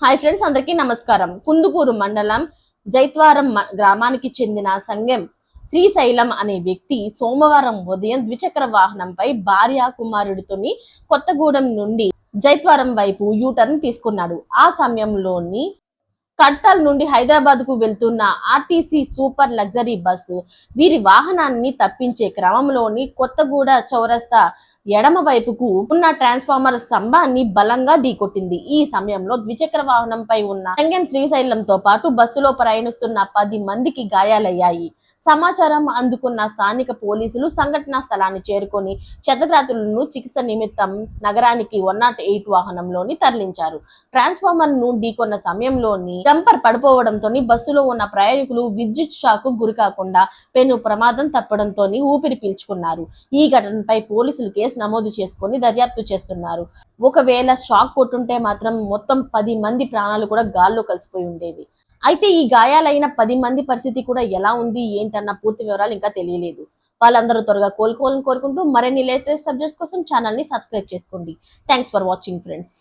Hi friends అందరికీ నమస్కారం. కుందుకూరు మండలం జైత్వారం గ్రామానికి చెందిన సంగం శ్రీశైలం అనే వ్యక్తి సోమవారం ఉదయం ద్విచక్ర వాహనంపై భార్య కుమారుడితోని కొత్తగూడెం నుండి జైత్వారం వైపు యూటర్న్ తీసుకున్నాడు. ఆ సమయంలోని కట్టాల్ నుండి హైదరాబాద్కు వెళ్తున్న ఆర్టీసీ సూపర్ లగ్జరీ బస్సు వీరి వాహనాన్ని తప్పించే క్రమంలోని కొత్తగూడ చౌరస్తా ఎడమ వైపుకు ఉన్న ట్రాన్స్ఫార్మర్ స్తంభాన్ని బలంగా ఢీకొట్టింది. ఈ సమయంలో ద్విచక్ర వాహనంపై ఉన్న సంగం శ్రీశైలంతో పాటు బస్సులో ప్రయాణిస్తున్న పది మందికి గాయాలయ్యాయి. సమాచారం అందుకున్న స్థానిక పోలీసులు సంఘటనా స్థలాన్ని చేరుకొని క్షతగ్రాతులను చికిత్స నిమిత్తం నగరానికి వన్ నాట్ ఎయిట్ వాహనంలోని తరలించారు. ట్రాన్స్ఫార్మర్ను ఢీకొన్న సమయంలోని జంపర్ పడిపోవడంతో బస్సులో ఉన్న ప్రయాణికులు విద్యుత్ షాక్ గురికాకుండా పెను ప్రమాదం తప్పడంతో ఊపిరి పీల్చుకున్నారు. ఈ ఘటనపై పోలీసులు కేసు నమోదు చేసుకొని దర్యాప్తు చేస్తున్నారు. ఒకవేళ షాక్ కొట్టుంటే మాత్రం మొత్తం పది మంది ప్రాణాలు కూడా గాల్లో కలిసిపోయి ఉండేవి. అయితే ఈ గాయాలైన పది మంది పరిస్థితి కూడా ఎలా ఉంది ఏంటన్న పూర్తి వివరాలు ఇంకా తెలియలేదు. వాళ్ళందరూ త్వరగా కోలుకోవాలని కోరుకుంటూ మరిన్ని లేటెస్ట్ సబ్జెక్ట్స్ కోసం ఛానల్ని సబ్స్క్రైబ్ చేసుకోండి. Thanks for watching friends